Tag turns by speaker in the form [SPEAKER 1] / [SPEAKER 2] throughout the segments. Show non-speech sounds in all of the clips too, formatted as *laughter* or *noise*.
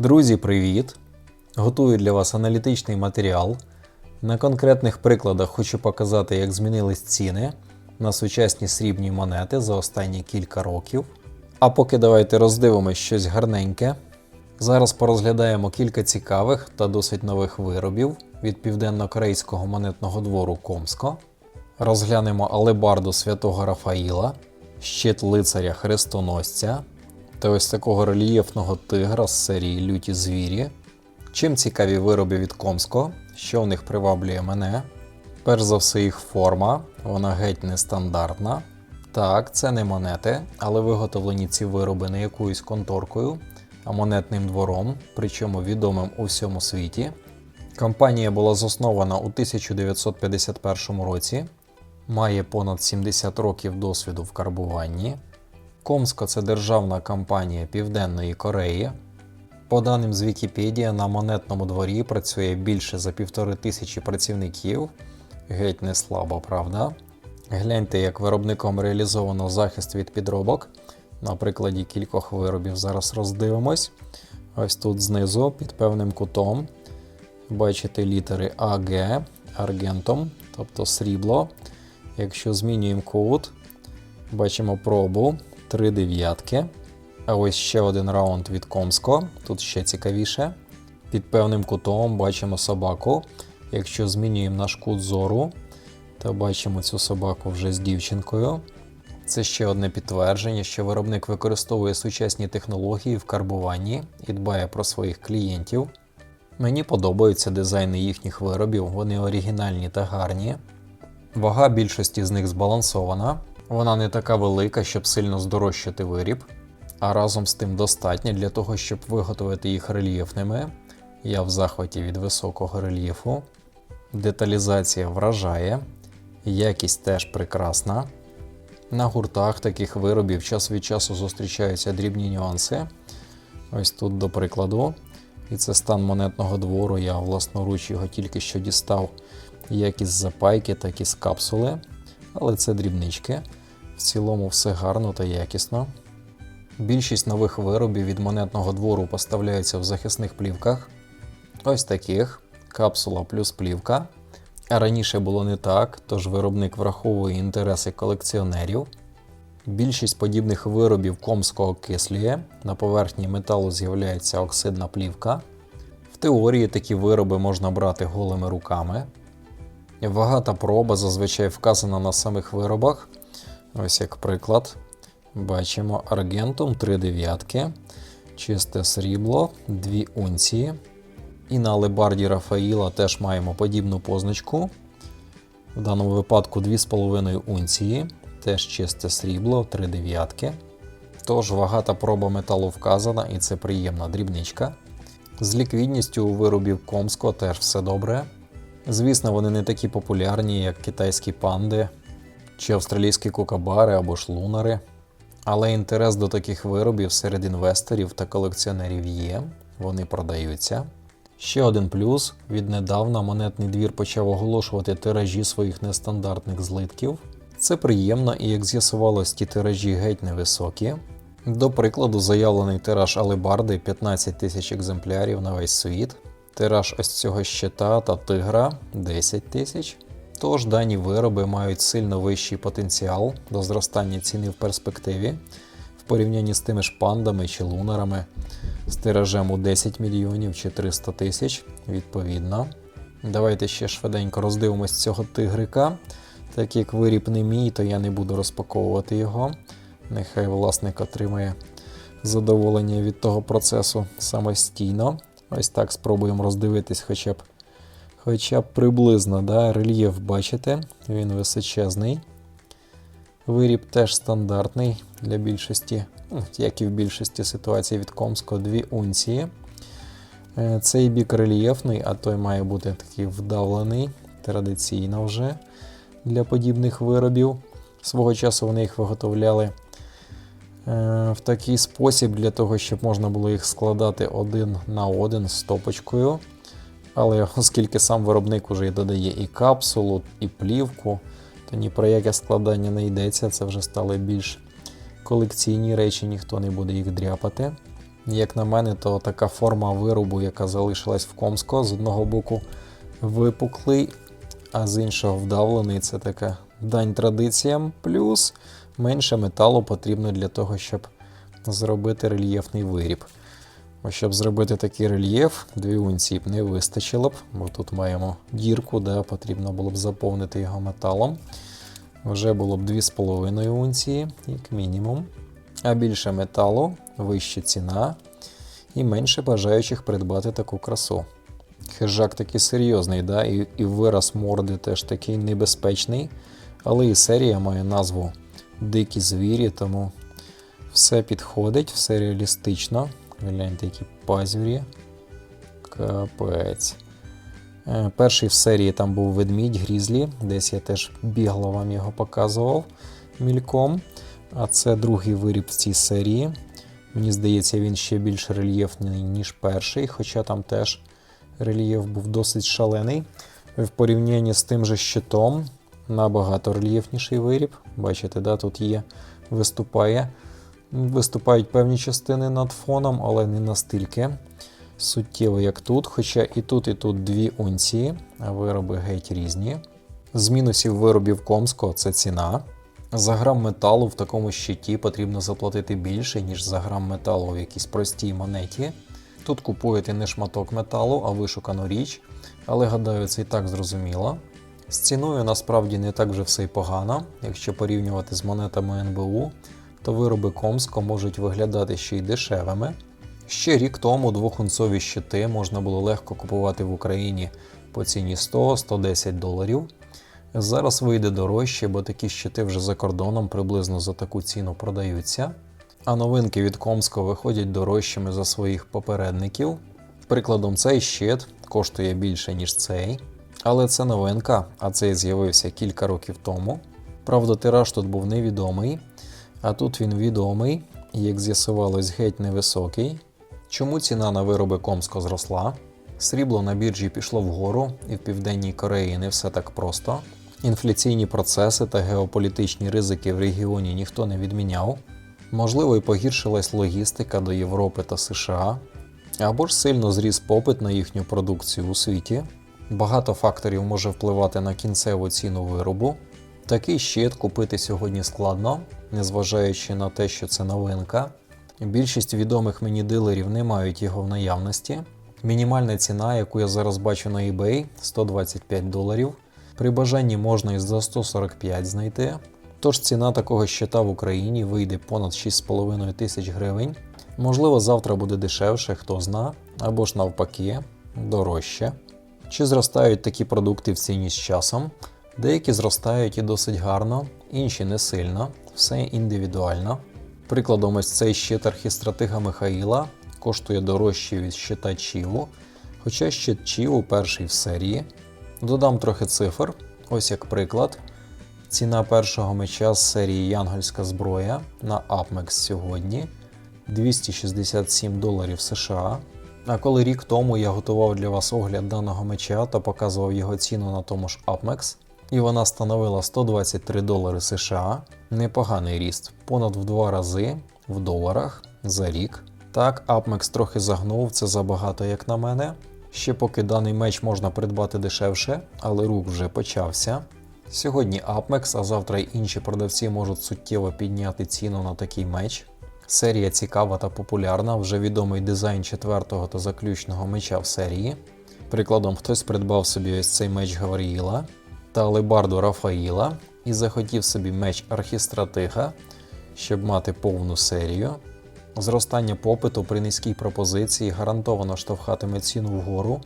[SPEAKER 1] Друзі, привіт! Готую для вас аналітичний матеріал. На конкретних прикладах хочу показати, як змінились ціни на сучасні срібні монети за останні кілька років. А поки давайте роздивимось щось гарненьке. Зараз порозглядаємо кілька цікавих та досить нових виробів від південно-корейського монетного двору Комско. Розглянемо алебарду святого Рафаїла, щит лицаря Хрестоносця та ось такого рельєфного тигра з серії Люті звірі. Чим цікаві вироби від Комско, що в них приваблює мене? Перш за все, їх форма, вона геть нестандартна. Так, це не монети, але виготовлені ці вироби не якоюсь конторкою, а монетним двором, причому відомим у всьому світі. Компанія була заснована у 1951 році, має понад 70 років досвіду в карбуванні. Комско це державна компанія Південної Кореї. По даним з Вікіпедія, на монетному дворі працює більше за півтори тисячі працівників. Геть не слабо, правда? Гляньте, як виробником реалізовано захист від підробок. На прикладі кількох виробів зараз роздивимось. Ось тут знизу, під певним кутом, бачите літери АГ аргентом, тобто срібло. Якщо змінюємо кут, бачимо пробу 3 дев'ятки. А ось ще один раунд від Комско. Тут ще цікавіше. Під певним кутом бачимо собаку. Якщо змінюємо наш кут зору, то бачимо цю собаку вже з дівчинкою. Це ще одне підтвердження, що виробник використовує сучасні технології в карбуванні і дбає про своїх клієнтів. Мені подобаються дизайни їхніх виробів, вони оригінальні та гарні. Вага більшості з них збалансована, вона не така велика, щоб сильно здорожчати виріб, а разом з тим достатня для того, щоб виготовити їх рельєфними. Я в захваті від високого рельєфу. Деталізація вражає, якість теж прекрасна. На гуртах таких виробів час від часу зустрічаються дрібні нюанси. Ось тут, до прикладу, і це стан монетного двору. Я власноруч його тільки що дістав як із запайки, так і з капсули. Але це дрібнички. В цілому все гарно та якісно. Більшість нових виробів від монетного двору поставляються в захисних плівках. Ось таких капсула плюс плівка. А раніше було не так, тож виробник враховує інтереси колекціонерів. Більшість подібних виробів комсько окислює, на поверхні металу з'являється оксидна плівка. В теорії такі вироби можна брати голими руками. Вага та проба зазвичай вказана на самих виробах. Ось як приклад. Бачимо аргентум 3 дев'ятки, чисте срібло 2 унції. І на алебарді Рафаїла теж маємо подібну позначку. В даному випадку 2,5 унції, теж чисте срібло 3 дев'ятки. Тож вага та проба металу вказана, і це приємна дрібничка. З ліквідністю у виробів Комско теж все добре. Звісно, вони не такі популярні, як китайські панди чи австралійські кукабари або ж лунари. Але інтерес до таких виробів серед інвесторів та колекціонерів є, вони продаються. Ще один плюс: віднедавна монетний двір почав оголошувати тиражі своїх нестандартних злитків. Це приємно і, як з'ясувалось, ті тиражі геть невисокі. До прикладу, заявлений тираж Алебарди 15 тисяч екземплярів на весь світ. Тираж ось цього щита та тигра 10 тисяч. Тож дані вироби мають сильно вищий потенціал до зростання ціни в перспективі в порівнянні з тими ж пандами чи лунарами з тиражем у 10 мільйонів чи 300 тисяч відповідно. Давайте ще швиденько роздивимось цього тигрика. Так як виріб не мій, то я не буду розпаковувати його. Нехай власник отримає задоволення від того процесу самостійно. Ось так спробуємо роздивитись хоча б хоча б приблизно. да, Рельєф бачите, він височезний. Виріб теж стандартний для більшості, ну, як і в більшості ситуацій від Комско, 2 унції. Е, Цей бік рельєфний, а той має бути такий вдавлений, традиційно вже для подібних виробів. Свого часу вони їх виготовляли е, в такий спосіб, для того, щоб можна було їх складати один на один стопочкою. Але *laughs* оскільки сам виробник вже і додає і капсулу, і плівку, то ні про яке складання не йдеться, це вже стали більш колекційні речі, ніхто не буде їх дряпати. Як на мене, то така форма виробу, яка залишилась в Комско, з одного боку випуклий, а з іншого вдавлений. Це така дань традиціям. Плюс менше металу потрібно для того, щоб зробити рельєфний виріб. Бо щоб зробити такий рельєф, дві унції б не вистачило б, бо тут маємо дірку, де потрібно було б заповнити його металом. Вже було б 2,5 унції, як мінімум. А більше металу, вища ціна і менше бажаючих придбати таку красу. Хижак такий серйозний, да? і, і вираз морди теж такий небезпечний. Але і серія має назву Дикі звірі, тому все підходить, все реалістично. Гляньте, які пазюрі. Капець. Е, Перший в серії там був ведмідь Грізлі, десь я теж бігло вам його показував мільком. А це другий виріб в цій серії. Мені здається, він ще більш рельєфний, ніж перший, хоча там теж рельєф був досить шалений. В порівнянні з тим же щитом набагато рельєфніший виріб. Бачите, да, тут є, виступає. Виступають певні частини над фоном, але не настільки суттєво, як тут. Хоча і тут, і тут дві унції, а вироби геть різні. З мінусів виробів Комско це ціна. За грам металу в такому щиті потрібно заплатити більше, ніж за грам металу в якійсь простій монеті. Тут купуєте не шматок металу, а вишукану річ, але гадаю, це і так зрозуміло. З ціною насправді не так вже все й погано, якщо порівнювати з монетами НБУ, то вироби Комско можуть виглядати ще й дешевими. Ще рік тому двохунцові щити можна було легко купувати в Україні по ціні 100-110 доларів. Зараз вийде дорожче, бо такі щити вже за кордоном приблизно за таку ціну продаються. А новинки від Комско виходять дорожчими за своїх попередників. Прикладом, цей щит коштує більше, ніж цей. Але це новинка, а цей з'явився кілька років тому. Правда, тираж тут був невідомий, а тут він відомий як з'ясувалось, геть невисокий. Чому ціна на вироби Комско зросла? Срібло на біржі пішло вгору, і в Південній Кореї не все так просто. Інфляційні процеси та геополітичні ризики в регіоні ніхто не відміняв. Можливо, і погіршилась логістика до Європи та США, або ж сильно зріс попит на їхню продукцію у світі. Багато факторів може впливати на кінцеву ціну виробу. Такий щит купити сьогодні складно, незважаючи на те, що це новинка. Більшість відомих мені дилерів не мають його в наявності. Мінімальна ціна, яку я зараз бачу на eBay, 125 доларів. При бажанні можна і за 145 знайти. Тож ціна такого щита в Україні вийде понад 6,5 тисяч гривень. Можливо, завтра буде дешевше, хто зна, або ж навпаки, дорожче. Чи зростають такі продукти в ціні з часом? Деякі зростають і досить гарно, інші не сильно, все індивідуально. Прикладом, ось цей щит архістратига Михаїла коштує дорожче від щита Чіву, хоча щит Чіву перший в серії. Додам трохи цифр, ось як приклад. Ціна першого меча з серії Янгольська зброя на Апмекс сьогодні 267 доларів США. А коли рік тому я готував для вас огляд даного меча та показував його ціну на тому ж Апмекс, і вона становила 123 долари США, непоганий ріст, понад в два рази в доларах за рік. Так, Апмекс трохи загнув, це забагато, як на мене. Ще поки даний меч можна придбати дешевше, але рух вже почався. Сьогодні Апмекс, а завтра й інші продавці можуть суттєво підняти ціну на такий меч. Серія цікава та популярна, вже відомий дизайн четвертого та заключного меча в серії. Прикладом, хтось придбав собі ось цей меч Гавріїла та алебарду Рафаїла і захотів собі меч Архістратига, щоб мати повну серію. Зростання попиту при низькій пропозиції гарантовано штовхатиме ціну вгору.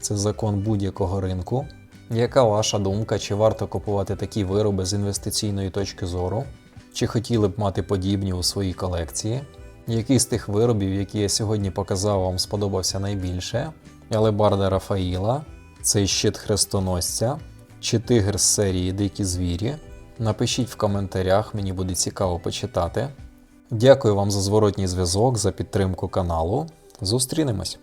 [SPEAKER 1] Це закон будь-якого ринку. Яка ваша думка, чи варто купувати такі вироби з інвестиційної точки зору? Чи хотіли б мати подібні у своїй колекції? Який з тих виробів, які я сьогодні показав, вам сподобався найбільше? Алебарда Рафаїла, цей щит хрестоносця, чи тигр з серії Дикі звірі? Напишіть в коментарях, мені буде цікаво почитати. Дякую вам за зворотній зв'язок, за підтримку каналу. Зустрінемось!